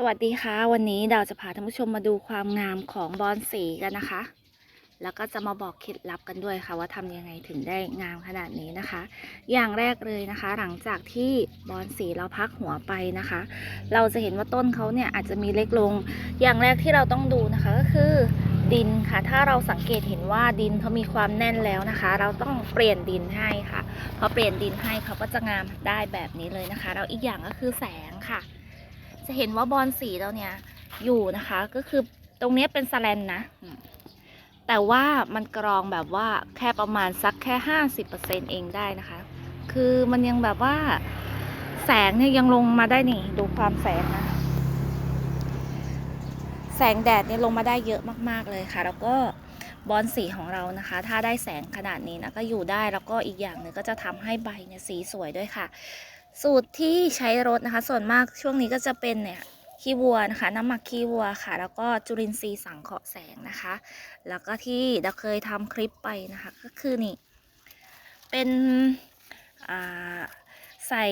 สวัสดีค่ะ วันนี้ดาวจะพาท่านผู้ชมมาดูความงามของบอนสีกันนะคะ แล้วก็จะมาบอกเคล็ดลับกันด้วยค่ะ ว่าทำยังไงถึงได้งามขนาดนี้นะคะ อย่างแรกเลยนะคะ หลังจากที่บอนสีเราพักหัวไปนะคะ เราจะเห็นว่าต้นเขาเนี่ยอาจจะมีเล็กลง อย่างแรกที่เราต้องดูนะคะก็คือดินค่ะ ถ้าเราสังเกตเห็นว่าดินเขามีความแน่นแล้วนะคะ เราต้องเปลี่ยนดินให้ค่ะพอเปลี่ยนดินให้เขาก็จะงามได้แบบนี้เลยนะคะ แล้วอีกอย่างก็คือแสงค่ะ จะเห็นว่าบอลสีเราเนี่ยอยู่นะคะ ก็คือตรงนี้เป็นสแลนนะ แต่ว่ามันกรองแบบว่าแค่ประมาณสักแค่ห้าสิบเปอร์เซ็นเองได้นะคะ คือมันยังแบบว่าแสงเนี่ยยังลงมาได้นี่ ดูความแสงนะ แสงแดดเนี่ยลงมาได้เยอะมากๆเลยค่ะ แล้วก็บอลสีของเรานะคะ ถ้าได้แสงขนาดนี้นะก็อยู่ได้แล้วก็อีกอย่างหนึ่งก็จะทำให้ใบเนี่ยสีสวยด้วยค่ะ สูตรที่ใช้รถนะคะ ส่วนมากช่วงนี้ก็จะเป็นเนี่ยขี้วัวนะคะ น้ำหมักขี้วัวค่ะ แล้วก็จุลินทรีย์สังเคราะห์แสงนะคะ แล้วก็ที่เราเคยทำคลิปไปนะคะ ก็คือนี่ เป็นอ่าใส่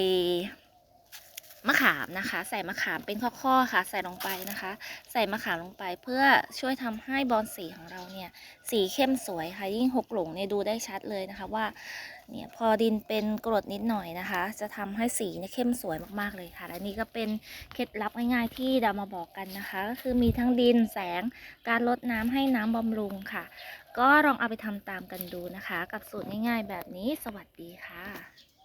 มะขามนะคะ ใส่มะขามเป็นข้อๆค่ะ ใส่ลงไปนะคะ ใส่มะขามลงไปเพื่อช่วยทำให้บอลสีของเราเนี่ยสีเข้มสวยค่ะยิ่งหกหลงเนี่ยดูได้ชัดเลยนะคะว่าเนี่ยพอดินเป็นกรดนิดหน่อยนะคะ จะทำให้สีเนี่ยเข้มสวยมากๆเลยค่ะ และนี่ก็เป็นเคล็ดลับง่ายๆที่เรามาบอกกันนะคะ ก็คือมีทั้งดินแสงการลดน้ำให้น้ำบำรุงค่ะ ก็ลองเอาไปทำตามกันดูนะคะ กับสูตรง่าย ๆ แบบนี้สวัสดีค่ะ